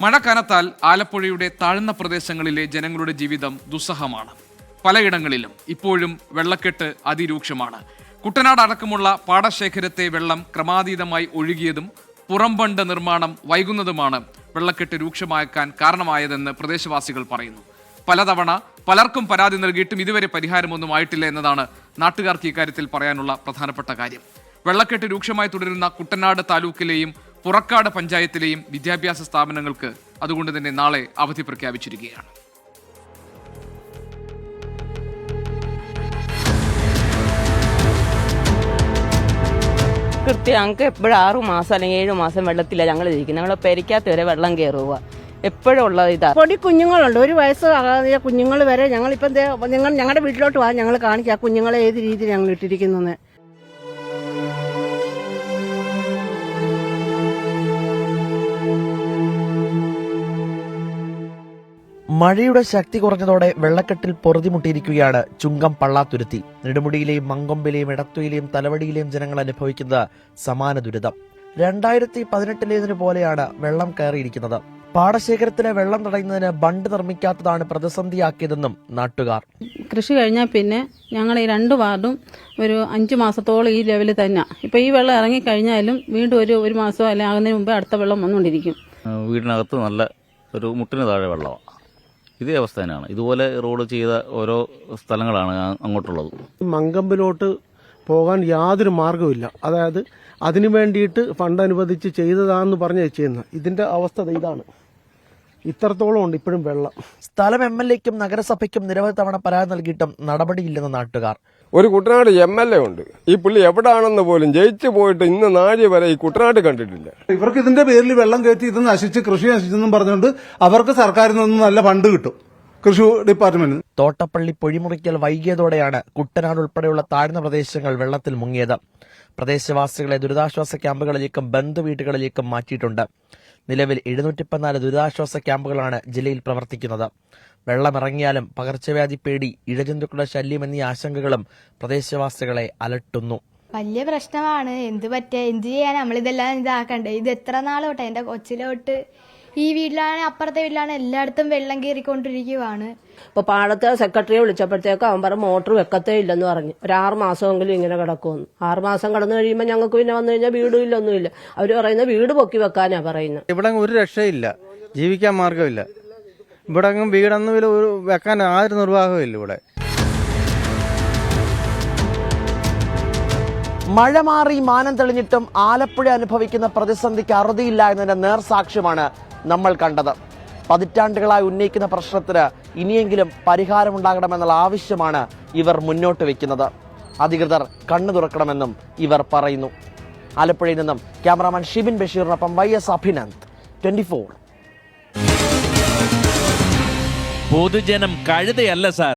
മഴ കനത്താൽ ആലപ്പുഴയുടെ താഴ്ന്ന പ്രദേശങ്ങളിലെ ജനങ്ങളുടെ ജീവിതം ദുസ്സഹമാണ്. പലയിടങ്ങളിലും ഇപ്പോഴും വെള്ളക്കെട്ട് അതിരൂക്ഷമാണ്. കുട്ടനാട് അടക്കമുള്ള പാടശേഖരത്തെ വെള്ളം ക്രമാതീതമായി ഒഴുകിയതും പുറംബണ്ട് നിർമ്മാണം വൈകുന്നതുമാണ് വെള്ളക്കെട്ട് രൂക്ഷമാക്കാൻ കാരണമായതെന്ന് പ്രദേശവാസികൾ പറയുന്നു. പലതവണ പലർക്കും പരാതി നൽകിയിട്ടും ഇതുവരെ പരിഹാരമൊന്നും ആയിട്ടില്ല എന്നതാണ് നാട്ടുകാർക്ക് ഇക്കാര്യത്തിൽ പറയാനുള്ള പ്രധാനപ്പെട്ട കാര്യം. വെള്ളക്കെട്ട് രൂക്ഷമായി തുടരുന്ന കുട്ടനാട് താലൂക്കിലെയും പുറക്കാട് പഞ്ചായത്തിലെയും വിദ്യാഭ്യാസ സ്ഥാപനങ്ങൾക്ക് അതുകൊണ്ട് തന്നെ നാളെ അവധി പ്രഖ്യാപിച്ചിരിക്കുകയാണ്. കൃത്യം ഞങ്ങൾക്ക് എപ്പോഴും ആറു മാസം അല്ലെങ്കിൽ ഏഴു മാസം വെള്ളത്തിലാണ് ഞങ്ങൾ ഇരിക്കുന്നത്. ഞങ്ങൾ പെരിക്കാത്ത വരെ വെള്ളം കയറുക. എപ്പോഴും ഉള്ളത് ഇതാ. പൊടി കുഞ്ഞുങ്ങളുണ്ട്. ഒരു വയസ്സ് ആകാതെ കുഞ്ഞുങ്ങൾ വരെ ഞങ്ങളിപ്പം ദേ നിങ്ങൾ ഞങ്ങളുടെ വീട്ടിലോട്ട് വാ. ഞങ്ങൾ കാണിക്കാം കുഞ്ഞുങ്ങളെ ഏത് രീതിയിൽ ഞങ്ങൾ ഇട്ടിരിക്കുന്നു മഴയുടെ ശക്തി കുറഞ്ഞതോടെ വെള്ളക്കെട്ടിൽ പൊറുതിമുട്ടിയിരിക്കുകയാണ് ചുങ്കം പള്ളാത്തുരുത്തി. നെടുമുടിയിലെയും മങ്കൊമ്പിലെയും എടത്തുയിലെയും തലവടിയിലെയും ജനങ്ങൾ അനുഭവിക്കുന്ന സമാന ദുരിതം. രണ്ടായിരത്തി പതിനെട്ടിലേതിനു പോലെയാണ് വെള്ളം കയറിയിരിക്കുന്നത്. പാടശേഖരത്തിലെ വെള്ളം തടയുന്നതിന് ബണ്ട് നിർമ്മിക്കാത്തതാണ് പ്രതിസന്ധിയാക്കിയതെന്നും നാട്ടുകാർ. കൃഷി കഴിഞ്ഞാൽ പിന്നെ ഞങ്ങൾ ഈ രണ്ട് വാർഡും ഒരു അഞ്ച് മാസത്തോളം ഈ ലെവലിൽ തന്നെ. ഇപ്പോൾ ഈ വെള്ളം ഇറങ്ങിക്കഴിഞ്ഞാലും വീണ്ടും ഒരു ഒരു മാസം അല്ലെങ്കിൽ ആകുന്നതിന് മുമ്പേ അടുത്ത വെള്ളം വന്നുകൊണ്ടിരിക്കും. വീടിനകത്ത് നല്ല ഒരു മുട്ടിന് താഴെ വെള്ളമാണ് ഇതേ അവസ്ഥ തന്നെയാണ്. ഇതുപോലെ റോഡ് ചെയ്ത ഓരോ സ്ഥലങ്ങളാണ് അങ്ങോട്ടുള്ളത്. മങ്കമ്പിലോട്ട് പോകാൻ യാതൊരു മാർഗവുമില്ല അതായത് അതിനു വേണ്ടിയിട്ട് ഫണ്ട് അനുവദിച്ച് ചെയ്തതാണെന്ന് പറഞ്ഞ് ചെയ്യുന്ന ഇതിന്റെ അവസ്ഥ ഇതാണ്. ഇത്രത്തോളം ഉണ്ട് ഇപ്പോഴും വെള്ളം. സ്ഥലം എം എൽ എക്കും നഗരസഭയ്ക്കും നിരവധി തവണ പരാതി നൽകിയിട്ടും നടപടിയില്ലെന്ന് നാട്ടുകാർ. ഒരു കുട്ടനാട് എം എൽ എ ഉണ്ട്. ഈ പുള്ളി എവിടാണെന്ന് പോലും ജയിച്ചു പോയിട്ട് ഇന്ന് നാഴി വരെ ഈ കുട്ടനാട് കണ്ടിട്ടില്ല. ഇവർക്ക് ഇതിന്റെ പേരിൽ വെള്ളം കയറ്റി ഇത് നശിച്ച് കൃഷി നശിച്ചെന്നും പറഞ്ഞുകൊണ്ട് അവർക്ക് സർക്കാരിൽ നിന്നും നല്ല ഫണ്ട് കിട്ടും. കൃഷി ഡിപ്പാർട്ട്മെന്റ് തോട്ടപ്പള്ളി പൊഴിമുറിക്കൽ വൈകിയതോടെയാണ് കുട്ടനാട് ഉൾപ്പെടെയുള്ള താഴ്ന്ന പ്രദേശങ്ങൾ വെള്ളത്തിൽ മുങ്ങിയത്. പ്രദേശവാസികളെ ദുരിതാശ്വാസ ക്യാമ്പുകളിലേക്കും ബന്ധുവീട്ടുകളിലേക്കും മാറ്റിയിട്ടുണ്ട്. നിലവിൽ എഴുന്നൂറ്റി പതിനാല് ദുരിതാശ്വാസ ക്യാമ്പുകളാണ് ജില്ലയിൽ പ്രവർത്തിക്കുന്നത്. വെള്ളമിറങ്ങിയാലും പകർച്ചവ്യാധി പേടി ഇഴജന്തുക്കളുടെ ശല്യം എന്നീ ആശങ്കകളും പ്രദേശവാസികളെ അലട്ടുന്നു. വലിയ പ്രശ്നമാണ്. എന്ത് പറ്റിയ എന്ത് ചെയ്യാൻ നമ്മളിതെല്ലാം ഇതാക്കണ്ടേ? ഇത് എത്ര നാളോട്ടെ? എന്റെ കൊച്ചിലോട്ട് ഈ വീട്ടിലാണ് അപ്പുറത്തെ വീട്ടിലാണ് എല്ലായിടത്തും വെള്ളം കയറിക്കൊണ്ടിരിക്കുവാണ്. ഇപ്പൊ പാടത്തെ സെക്രട്ടറിയെ വിളിച്ചപ്പോഴത്തേക്ക് അവൻ പറഞ്ഞു മോട്ടർ വെക്കത്തേ ഇല്ലെന്ന് പറഞ്ഞു. ഒരു ആറ് മാസമെങ്കിലും ഇങ്ങനെ കിടക്കുമെന്ന്. ആറ് മാസം കടന്നു കഴിയുമ്പോൾ ഞങ്ങൾക്ക് പിന്നെ വന്നു കഴിഞ്ഞാൽ വീടും ഇല്ല ഒന്നുമില്ല അവർ പറയുന്ന വീട് പൊക്കി വെക്കാനാ പറയുന്നത്. ഇവിടെ ഒരു രക്ഷയില്ല. ജീവിക്കാൻ മാർഗമില്ല ഇവിടെ അങ്ങ് വീടൊന്നും ഒരു വെക്കാൻ ആരും നിർവാഹവും ഇല്ല ഇവിടെ. മഴ മാറി മാനം തെളിഞ്ഞിട്ടും ആലപ്പുഴ അനുഭവിക്കുന്ന പ്രതിസന്ധിക്ക് അറുതിയില്ല എന്നതിന്റെ നേർസാക്ഷ്യമാണ് നമ്മൾ കണ്ടത്. പതിറ്റാണ്ടുകളായി ഉന്നയിക്കുന്ന പ്രശ്നത്തിന് ഇനിയെങ്കിലും പരിഹാരമുണ്ടാകണമെന്നുള്ള ആവശ്യമാണ് ഇവർ മുന്നോട്ട് വെക്കുന്നത്. അധികൃതർ കണ്ണു തുറക്കണമെന്നും ഇവർ പറയുന്നു. ആലപ്പുഴയിൽ നിന്നും cameraman Shibin ബഷീറിനൊപ്പം Y S Abhinand. Twenty four. പൊതുജനം കഴുതയല്ല സാർ.